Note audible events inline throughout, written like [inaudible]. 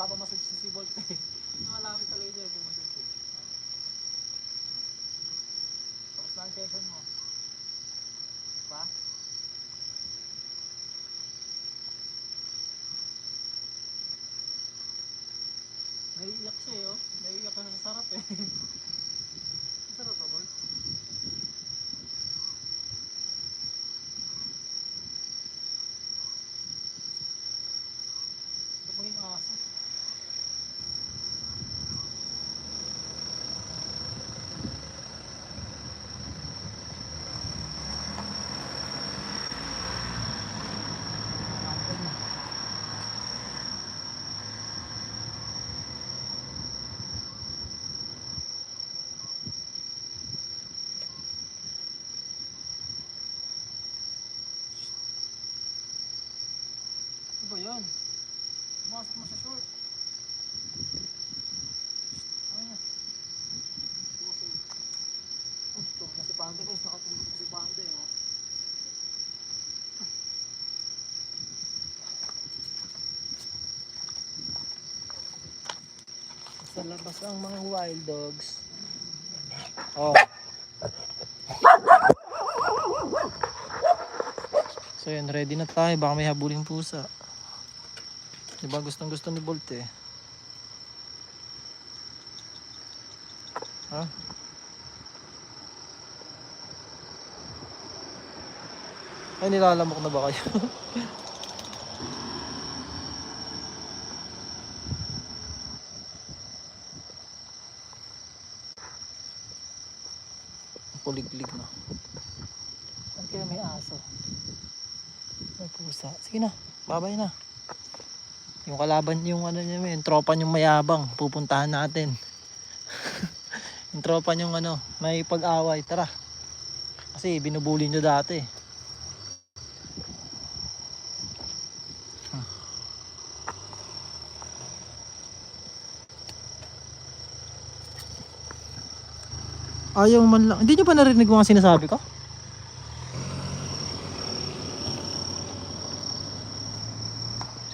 nagpapamassage si Bolt eh. [laughs] Malapit talaga niya pumassage eh. Tapos na ang session mo. Pa? Naiiyak siya eh, oh. Naiiyak ka na sa sarap eh. [laughs] Ang sarap ba, Bolt? Ba't maging aso? Tanggal na. Ano ba yan? Pumasok mo sa short. Ano yan? Pumasok. Oh, ito na si Panda guys. Nakatulog si Panda eh. Oh. Sa labas ang mga wild dogs. Oh. So yun, ready na tayo. Baka may habuling pusa. Diba gustong gusto ni Bolt eh. Ha? Ay, nilalamok na ba kayo? [laughs] Puliglig na. Saan kaya may aso? May pusa. Sige na, babay na. Yung kalaban, yung ano niya, yung tropa niyong mayabang, pupuntahan natin. [laughs] yung tropa niyong ano, may pag-away, tara. Kasi binubuli niyo dati. Hmm. Ayaw man lang. Hindi niyo pa narinig mga sinasabi ko?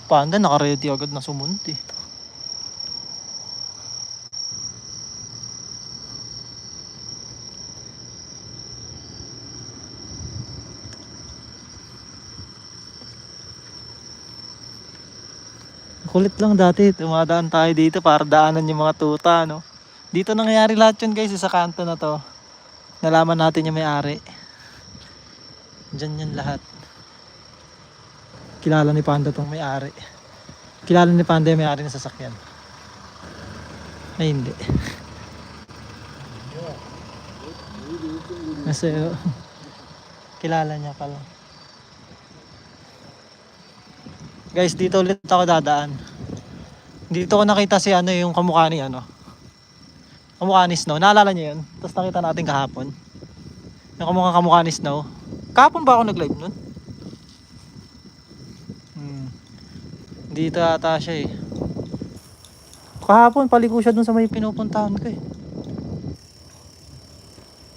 Si Panda naka-ready agad na sumunod eh. Kulit lang dati, tumadaan tayo dito para daanan yung mga tuta, no? Dito nangyayari lahat yun guys, sa kanto na to. Nalaman natin yung may-ari. Diyan yan lahat. Kilala ni Panda tong may-ari. Kilala ni Panda yung may-ari ng sasakyan. Ay hindi. Kasi oh, kilala niya pala. Guys, dito ulit ako dadaan. Dito ko nakita si ano yung kamukha ni ano. Kamukha ni Snow. Naalala niyo yun? Tapos nakita natin kahapon. Yung kamukha kamukha ni Snow. Kahapon ba ako nag-live nun? Hmm. Dito ata siya eh. Kahapon paliko siya dun sa may pinupuntahan ko eh.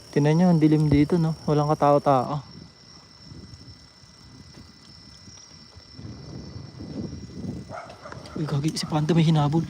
Tinan nyo, ang dilim dito no. Walang katao-tao. Uy, gagi, si Panda may hinabol.